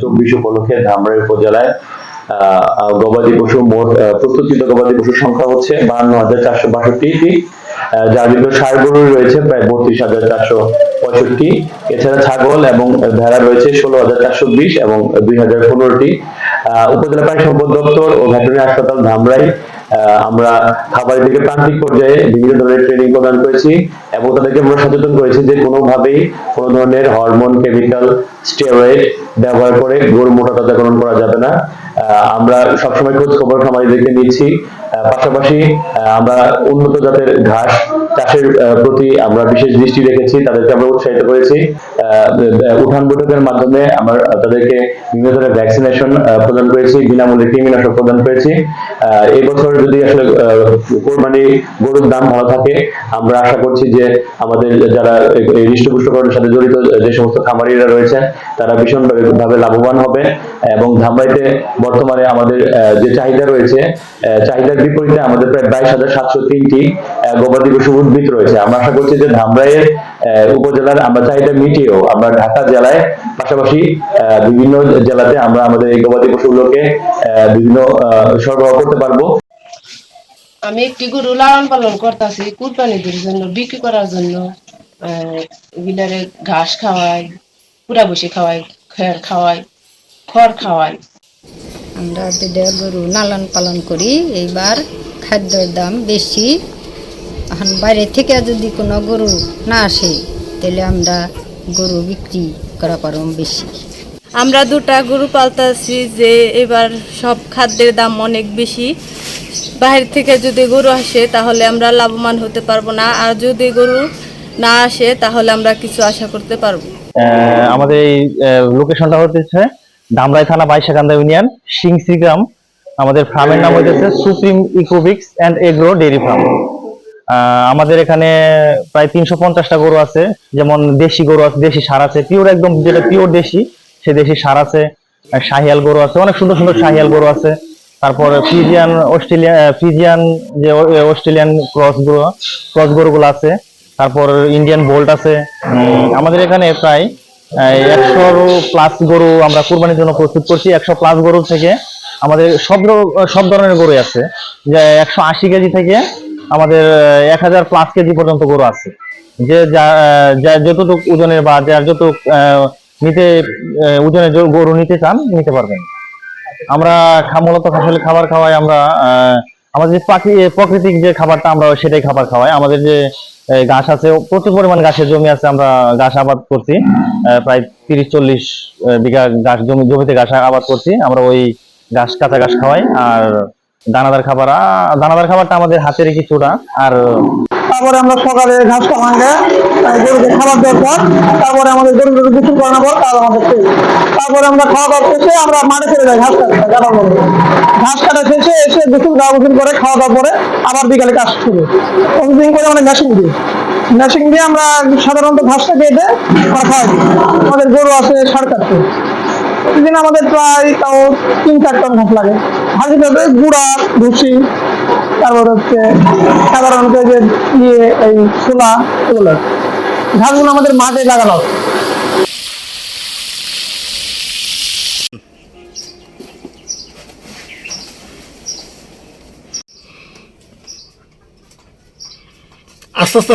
চব্বিশ উপলক্ষে উপজেলায় গবাদি পশু মোট গবাদি পশুর সংখ্যা হচ্ছে হাজার চারশো যার ভিতরে রয়েছে, প্রায় বত্রিশ হাজার চারশো পঁয়ষট্টি। এছাড়া ছাগল এবং ভেড়া রয়েছে ষোলো হাজার চারশো বিশ এবং দুই হাজার পনেরোটি। উপজেলা প্রাণী সম্পদ দপ্তর ও ভেটেরিনারি হাসপাতাল ধামরাই আমরা খাবারের দিকে প্রান্তিক পর্যায়ে বিভিন্ন ধরনের ট্রেনিং প্রদান করেছি এবং তাদেরকে আমরা সচেতন করেছি যে কোনোভাবেই কোনো ধরনের হরমোন কেমিক্যাল স্টেরয়েড ব্যবহার করে গরু মোটা তাজাকরণ করা যাবে না। আমরা সবসময় খোঁজ খবর খামারিদেরকে নিচ্ছি। পাশাপাশি আমরা উন্নত জাতের ঘাস চাষের প্রতি আমরা বিশেষ দৃষ্টি রেখেছি তাদেরকে আমরা উৎসাহিত করেছি। উঠান বৈঠকের মাধ্যমে আমরা তাদেরকে বিভিন্ন ধরনের ভ্যাকসিনেশন প্রদান করেছি বিনামূল্যে কৃমিনাশক প্রদান করেছি। আহ, এই বছর যদি আসলে কোরবানি গরুর দাম ভালো থাকে আমরা আশা করছি যে আমাদের যারা এই- হৃষ্টপুষ্টকরণের সাথে জড়িত যে সমস্ত খামারিরা রয়েছেন তারা ভীষণ ভাবে লাভবান হবে। এবং ধামরাইতে বর্তমানে আমাদের যে চাহিদা রয়েছে আহ, চাহিদার বিপরীতে আমাদের প্রায় বাইশ হাজার সাতশো তিনটি গবাদি পশু উদ্ভিদ রয়েছে। আমরা আশা করছি যে ধামরাইয়ের উপজেলার আমরা চাহিদা মিটিয়েও আমরা ঢাকা জেলায় পাশাপাশি বিভিন্ন জেলাতে আমরা আমাদের এই গবাদি পশুগুলোকে বিভিন্ন সরবরাহ করতে পারব। আমি একটি গরু লালন পালন করতেছি কুরবানিদের জন্য, বিক্রি করার জন্য। ঘাস খাওয়াই, পুরা বসে খাওয়াই খের খাওয়াই, খড় খাওয়াই। আমরা দুটা গরু লালন পালন করি এইবার খাদ্যের দাম বেশি। এখন বাইরে থেকে যদি কোনো গরু না আসে তাহলে আমরা গরু বিক্রি করা পারব বেশি। আমরা দুটা গরু পালতাছি যে এবার সব খাদ্যের দাম অনেক বেশি। বাইরে থেকে যদি গরু আসে তাহলে আমরা লাভবান হতে পারব না। আর যদি গরু না আসে তাহলে আমরা কিছু আশা করতে পারব। আমাদের এই লোকেশনটা হচ্ছে ধামরাই থানা বাইশাকান্দা ইউনিয়ন, সিংসি গ্রাম। আমাদের ফার্মের নাম হচ্ছে সুপ্রিম ইকোবিক্স অ্যান্ড এগ্রো ডেয়ারি ফার্ম। আমাদের এখানে প্রায় তিনশো পঞ্চাশটা গরু আছে। যেমন দেশি গরু আছে, দেশি সার আছে। পিওর একদম যেটা পিওর দেশি, সে দেশি সার আছে। শাহিয়াল গরু আছে। অনেক সুন্দর সুন্দর শাহিয়াল গরু আছে। তারপর ফ্রিজিয়ান অস্ট্রেলিয়ান ফ্রিজিয়ান যে অস্ট্রেলিয়ান ক্রস গরু, ক্রস গরুগুলো আছে। তারপর ইন্ডিয়ান বোল্ট আছে। আমাদের এখানে প্রায় একশো প্লাস গরু আমরা কুরবানির জন্য প্রস্তুত করছি। একশো প্লাস গরু থেকে আমাদের সব সব ধরনের গরু আছে। একশো আশি কেজি থেকে আমাদের এক হাজার প্লাস কেজি পর্যন্ত গরু আছে। যে যা- ওজনের বা যার যতটুক নিতে আহ, ওজনের গরু নিতে চান নিতে পারবেন। আমরা মূলত আসলে খাবার খাওয়াই আমরা আমাদের যে প্রাকৃতিক যে খাবারটা আমরা সেটাই খাবার খাওয়াই। আমাদের যে ঘাস আছে, প্রচুর পরিমাণ গাছের জমি আছে, আমরা ঘাস আবাদ করছি। প্রায় তিরিশ চল্লিশ বিঘা গাছ জমি জমিতে ঘাস আবাদ করছি। আমরা ওই ঘাস, কাঁচা ঘাস খাওয়াই। আর দানাদার খাবার দানাদার খাবারটা আমাদের হাতের কিছুটা। আর তারপরে আমরা সকালে ঘাস কামাঙ্গে গরুকে খাবার দেওয়ার পর তারপরে আমাদের গরুগুলো গোসল করানোর পর তার আমাদের খেয়ে তারপরে আমরা খাওয়া দাওয়া শেষে আমরা মাঠে চলে যাই ঘাস কাটতে কাটা ঘাস কাটা শেষে এসে গোসল গা গোসল করে খাওয়া দাওয়া পরে আবার বিকালে কাজ শুরু। প্রতিদিন করে মানে মেশিন দিয়ে মেশিন দিয়ে আমরা সাধারণত ঘাসটা কেটে আমরা খাওয়াই। আমাদের গরু আছে সার কাটতে প্রতিদিন আমাদের প্রায় তাও তিন চার টন ঘাস লাগে। সাথে গুঁড়া, ভুসি তারপর হচ্ছে সাধারণত যে ইয়ে এই সোলা এগুলো ধানগুলো আমাদের মাঠে লাগানো আস্তে আস্তে।